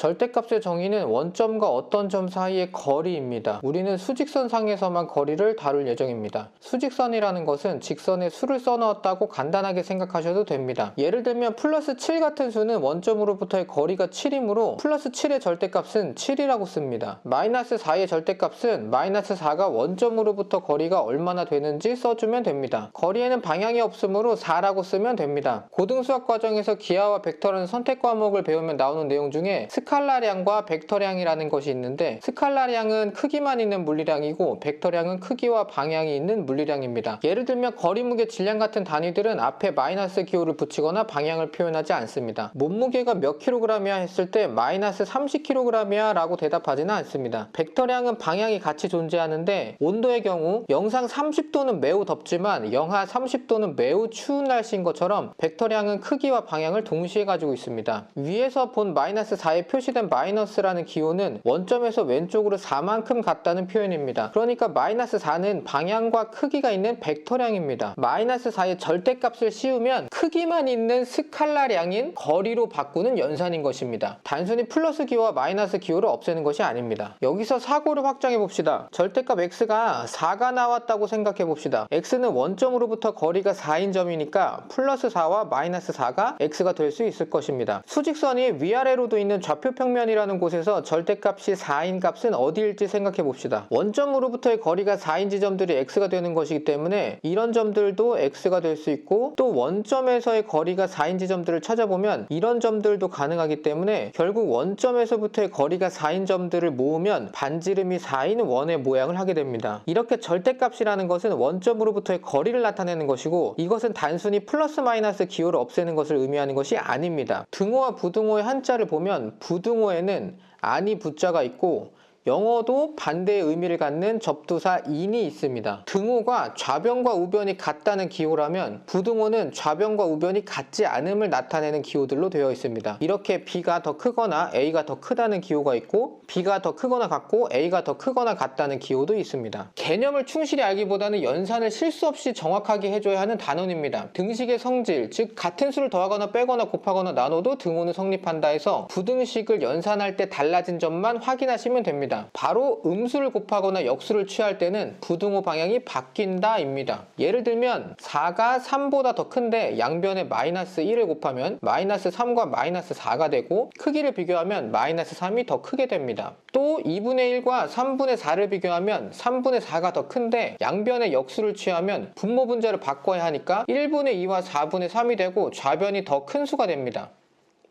절대값의 정의는 원점과 어떤 점 사이의 거리입니다. 우리는 수직선 상에서만 거리를 다룰 예정입니다. 수직선이라는 것은 직선에 수를 써넣었다고 간단하게 생각하셔도 됩니다. 예를 들면 플러스 7 같은 수는 원점으로부터의 거리가 7이므로 플러스 7의 절대값은 7이라고 씁니다. 마이너스 4의 절대값은 마이너스 4가 원점으로부터 거리가 얼마나 되는지 써주면 됩니다. 거리에는 방향이 없으므로 4라고 쓰면 됩니다. 고등수학 과정에서 기하와 벡터라는 선택 과목을 배우면 나오는 내용 중에 스 칼라량과 벡터량이라는 것이 있는데 스칼라량은 크기만 있는 물리량이고 벡터량은 크기와 방향이 있는 물리량입니다. 예를 들면 거리 무게 질량 같은 단위들은 앞에 마이너스 기호를 붙이거나 방향을 표현하지 않습니다. 몸무게가 몇 킬로그램이야 했을 때 마이너스 30kg이야 라고 대답하지는 않습니다. 벡터량은 방향이 같이 존재하는데 온도의 경우 영상 30도는 매우 덥지만 영하 30도는 매우 추운 날씨인 것처럼 벡터량은 크기와 방향을 동시에 가지고 있습니다. 위에서 본 마이너스 4에 표시 된 마이너스라는 기호는 원점에서 왼쪽으로 4만큼 같다는 표현입니다. 그러니까 마이너스 4는 방향과 크기가 있는 벡터량입니다. 마이너스 4의 절대값을 씌우면 크기만 있는 스칼라량인 거리로 바꾸는 연산인 것입니다. 단순히 플러스 기호와 마이너스 기호를 없애는 것이 아닙니다. 여기서 사고를 확장해 봅시다. 절대값 x가 4가 나왔다고 생각해 봅시다. x는 원점으로부터 거리가 4인 점이니까 플러스 4와 마이너스 4가 x가 될 수 있을 것입니다. 수직선이 위아래로도 있는 좌표 평면이라는 곳에서 절대값이 4인 값은 어디일지 생각해 봅시다. 원점으로부터의 거리가 4인 지점들이 x가 되는 것이기 때문에 이런 점들도 x가 될 수 있고 또 원점에서의 거리가 4인 지점들을 찾아보면 이런 점들도 가능하기 때문에 결국 원점에서부터의 거리가 4인 점들을 모으면 반지름이 4인 원의 모양을 하게 됩니다. 이렇게 절대값이라는 것은 원점으로부터의 거리를 나타내는 것이고 이것은 단순히 플러스 마이너스 기호를 없애는 것을 의미하는 것이 아닙니다. 등호와 부등호의 한자를 보면 부 등호에는 아니 부자가 있고 영어도 반대의 의미를 갖는 접두사 in이 있습니다. 등호가 좌변과 우변이 같다는 기호라면 부등호는 좌변과 우변이 같지 않음을 나타내는 기호들로 되어 있습니다. 이렇게 b가 더 크거나 a가 더 크다는 기호가 있고 b가 더 크거나 같고 a가 더 크거나 같다는 기호도 있습니다. 개념을 충실히 알기보다는 연산을 실수 없이 정확하게 해줘야 하는 단원입니다. 등식의 성질, 즉 같은 수를 더하거나 빼거나 곱하거나 나눠도 등호는 성립한다 해서 부등식을 연산할 때 달라진 점만 확인하시면 됩니다. 바로 음수를 곱하거나 역수를 취할 때는 부등호 방향이 바뀐다입니다. 예를 들면 4가 3보다 더 큰데 양변에 마이너스 1을 곱하면 마이너스 3과 마이너스 4가 되고 크기를 비교하면 마이너스 3이 더 크게 됩니다. 또 2분의 1과 3분의 4를 비교하면 3분의 4가 더 큰데 양변에 역수를 취하면 분모 분자를 바꿔야 하니까 1분의 2와 4분의 3이 되고 좌변이 더 큰 수가 됩니다.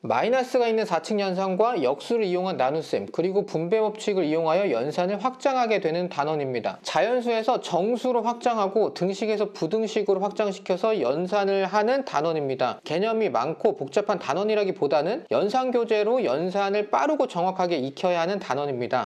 마이너스가 있는 4층 연산과 역수를 이용한 나눗셈 그리고 분배 법칙을 이용하여 연산을 확장하게 되는 단원입니다. 자연수에서 정수로 확장하고 등식에서 부등식으로 확장시켜서 연산을 하는 단원입니다. 개념이 많고 복잡한 단원이라기보다는 연산 교재로 연산을 빠르고 정확하게 익혀야 하는 단원입니다.